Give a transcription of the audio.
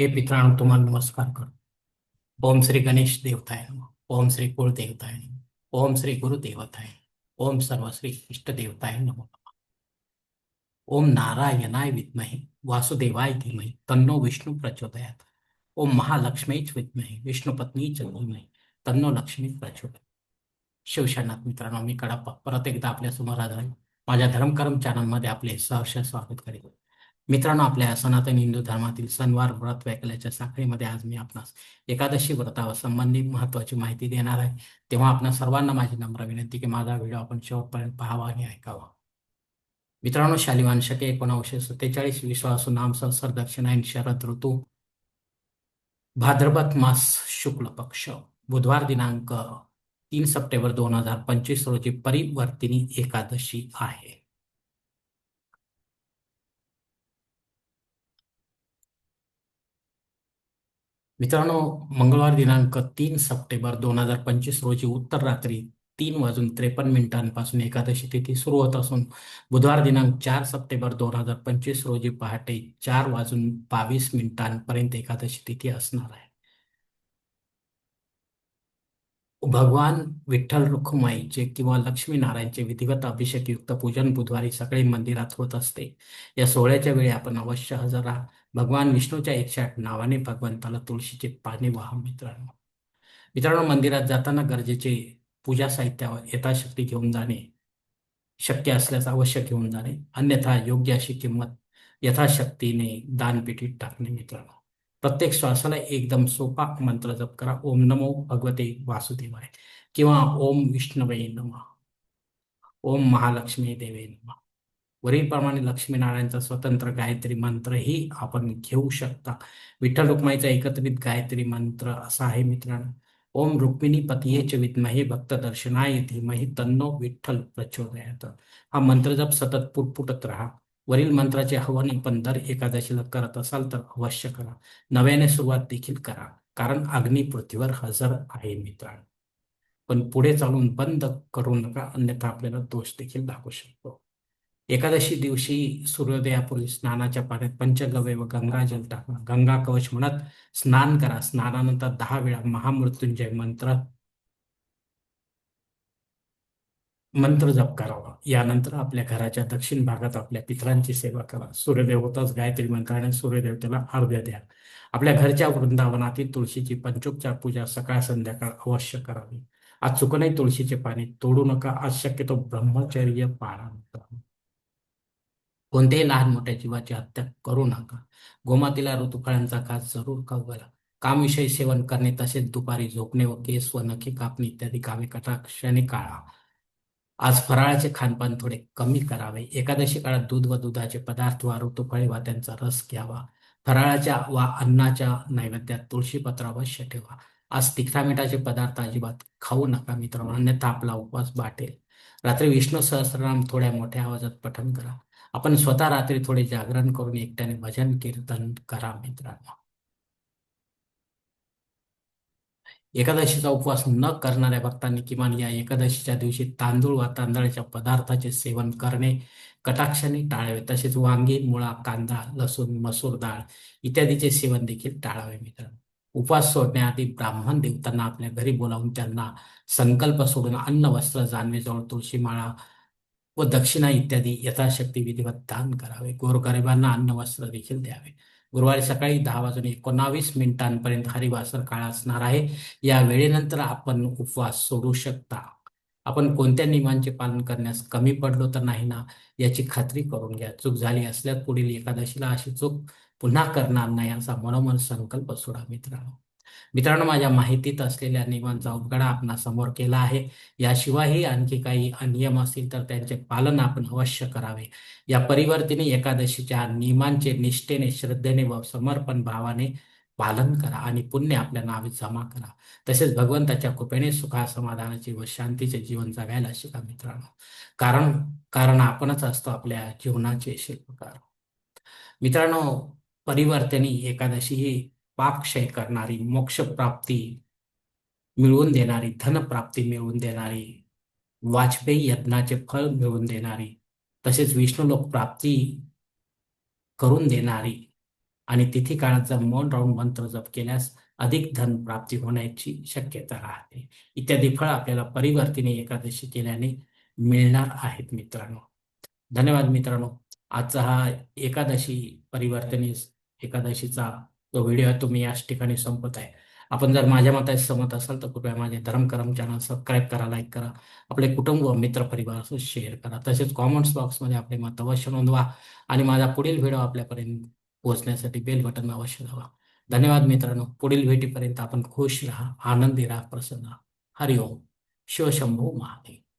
हे मित्रांनो, तुम्हाला नमस्कार करतो. ओम श्री गणेश देवताय नमः. ओम श्री कुळ देवताय नमः. ओम श्री गुरु देवताय. ओम सर्व श्री इष्ट देवताय नमः. ओम नारायणाय विद्महे, वासुदेवाय धीमहि, तन्नो विष्णु प्रचोदयात. ओम महालक्ष्मीच विद्महे विष्णुपत्नी च धीमहि, तन्नो लक्ष्मी प्रचोदयात. शिवशानाथ मित्रांनो, मी कडाप्पा परत एकदा आपल्या समोर आलो आहे माझ्या धर्मकर्म चॅनलमध्ये आपले सहर्ष स्वागत करीत. मित्रांनो आपल्या सनातन हिंदू धर्मातील सणवार व्रत वैकल्याच्या साखळीमध्ये आज मी आपणास एकादशी व्रतावर संबंधित महत्वाची माहिती देणार आहे. तेव्हा आपणा सर्वांना माझी नम्र विनंती की माझा व्हिडिओ आपण शेवटपर्यंत पाहावा आणि ऐकावा. मित्रांनो शालिवान शके एकोणावीसशे सत्तेचाळीस विश्वासू नाम संसर दक्षिणायन शरद ऋतू भाद्रपद मास शुक्ल पक्ष बुधवार दिनांक तीन सप्टेंबर दोन हजार पंचवीस रोजी परिवर्तिनी एकादशी आहे. मित्रांनो मंगळवार दिनांक तीन सप्टेंबर दोन हजार पंचवीस रोजी उत्तर रात्री तीन वाजून त्रेपन्न मिनिटांपासून एकादशी तिथी सुरू होत असून बुधवार दिनांक चार सप्टेंबर दोन हजार पंचवीस रोजी पहाटे चार वाजून बावीस मिनिटांपर्यंत एकादशी तिथी असणार आहे. भगवान विठ्ठल रुक्माईचे किंवा लक्ष्मीनारायणचे विधिवत अभिषेकयुक्त पूजन बुधवारी सकाळी मंदिरात होत असते. या सोहळ्याच्या वेळी आपण अवश्य हजर राहा. भगवान विष्णूच्या एकशे आठ नावाने भगवंताला तुळशीचे पाने वाहा मित्रांनो. मित्रांनो मंदिरात जाताना गरजेचे पूजा साहित्यावर यथाशक्ती घेऊन जाणे शक्य असल्यास अवश्य घेऊन जाणे. अन्यथा योग्य अशी किंमत यथाशक्तीने दानपेटीत टाकणे मित्रांनो. प्रत्येक श्वासाला एकदम सोपा मंत्र जप करा. ओम नमो भगवते वासुदेवाय. किंवा ओम विष्णवे नम. ओम महालक्ष्मी देवे नम. वरीलप्रमाणे लक्ष्मीनारायणचा स्वतंत्र गायत्री मंत्रही आपण घेऊ शकता. विठ्ठल रुक्माईचा एकत्रित गायत्री मंत्र असा आहे मित्रांनो. ओम रुक्मिणी पतीयेच विद्महे भक्त दर्शनाय धीमही तन्नो विठ्ठल प्रचोदयात. हा मंत्र जप सतत पुटपुटत राहा. वरील मंत्राचे हवन आपण दर एकादशीला करत असाल तर अवश्य करा. नव्याने सुरुवात देखील करा कारण अग्नी पृथ्वीवर हजर आहे मित्रांनो. पण पुढे चालून बंद करू नका अन्यथा आपल्याला दोष देखील लागू शकतो. एकादशी दिवशी सूर्योदयापूर्वी स्नानाच्या पाण्यात पंचगव्य व गंगाजल टाका. गंगा कवच म्हणत स्नान करा. स्नानानंतर दहा वेळा महामृत्युंजय मंत्र मंत्र जप करावा. यानंतर आपल्या घराच्या दक्षिण भागात आपल्या पितरांची सेवा करा. सूर्यदेव होताच गायत्री मंत्राने सूर्यदेवतेला अर्ध्य द्या. आपल्या घरच्या वृंदावनातील तुळशीची पंचोपचार पूजा सकाळ संध्याकाळ अवश्य करावी. आज चुकूनही तुळशीचे पाणी तोडू नका. आज शक्यतो ब्रह्मचर्य पाळा कोणत्याही लहान मोठ्या जीवाची हत्या करू नका. गोमातीला ऋतुकाळांचा घास जरूर खाऊ कामविषयी सेवन करणे तसेच दुपारी झोपणे व केस व नखे कापणे इत्यादी कामे कटाक्षाने काळा. आज फराळाचे खानपान थोडे कमी करावे. एकादशी काळात दूध व दुधाचे पदार्थ वा ऋतुफळे वा त्यांचा रस घ्यावा. फराळाच्या वा अन्नाच्या नैवेद्यात तुळशीपत्र अवश्य ठेवा. आज तिखटा मिठाचे पदार्थ अजिबात खाऊ नका मित्रांनो अन्यथा आपला उपवास बाटेल. रात्री विष्णू सहस्रनाम थोड्या मोठ्या आवाजात पठण करा. आपण स्वतः रात्री थोडे जागरण करून एकट्याने भजन कीर्तन करा मित्रांनो. एकादशीचा उपवास न करणाऱ्या भक्तांनी किमान या एकादशीच्या दिवशी तांदूळ वा तांदळाच्या पदार्थाचे सेवन करणे कटाक्षाने टाळावे. तसेच वांगी मुळा कांदा लसूण मसूर डाळ इत्यादीचे सेवन देखील टाळावे मित्रांनो. उपवास सोडण्याआधी ब्राह्मण देवतांना आपल्या घरी बोलावून त्यांना संकल्प सोडून अन्न वस्त्र जानवेजवळ तुळशी माळा व दक्षिणा इत्यादी यथाशक्ती विधिवत दान करावे. गोरगरिबांना अन्न वस्त्र देखील द्यावे. गुरुवारी सकाळी दहा वाजून एकोणावीस मिनिटांपर्यंत हरिवासर काळ असणार आहे. या वेळेनंतर आपण उपवास सोडू शकता. आपण कोणत्या नियमांचे पालन करण्यास कमी पडलो तर नाही ना याची खात्री करून घ्या. चूक झाली असल्यास पुढील एकादशीला अशी चूक पुन्हा करणार नाही असा मनोमन संकल्प सोडा मित्रांनो. मित्रांनो माझ्या माहितीत असलेल्या नियमांचा उलगडा आपण समोर केला आहे. याशिवायही आणखी काही नियम असतील तर त्यांचे पालन आपण अवश्य करावे. या परिवर्तीने एकादशीच्या नियमांचे निष्ठेने श्रद्धेने व समर्पण भावाने पालन करा आणि पुण्य आपल्या नावे जमा करा. तसेच भगवंताच्या कृपेने सुखा समाधानाचे व शांतीचे जीवन जगायला शिका मित्रांनो. कारण कारण आपणच असतो आपल्या जीवनाचे शिल्पकार मित्रांनो परिवर्तनी एकादशी ही पापक्षय करणारी मोक्षप्राप्ती मिळवून देणारी धनप्राप्ती मिळवून देणारी वाजपेयी यज्ञाचे फळ मिळवून देणारी तसेच विष्णुलोक प्राप्ती करून देणारी आणि तिथी काळाचा मौन राहून मंत्र जप केल्यास अधिक धन प्राप्ती होण्याची शक्यता राहते. इत्यादी फळ आपल्याला परिवर्तीने एकादशी केल्याने मिळणार आहेत मित्रांनो. धन्यवाद मित्रांनो. आजचा हा एकादशी परिवर्तनी एकादशीचा जो व्हिडिओ आहे तो मी याच ठिकाणी संपत आहे. आपण जर माझ्या मताशी सहमत असाल तर कृपया माझे धर्मकरम चॅनल सबस्क्राईब करा लाईक करा. आपले कुटुंब व मित्र परिवारासोबत शेअर करा. तसेच कॉमेंट्स बॉक्समध्ये आपले मत अवश्य नोंदवा आणि माझा पुढील व्हिडिओ आपल्यापर्यंत पोहोचण्यासाठी बेल बटन अवश्य दाबा धन्यवाद मित्रांनो. पुढील भेटीपर्यंत आपण खुश राहा आनंदी राहा प्रसन्न राहा. हरिओम. शिवशंभू महादेव.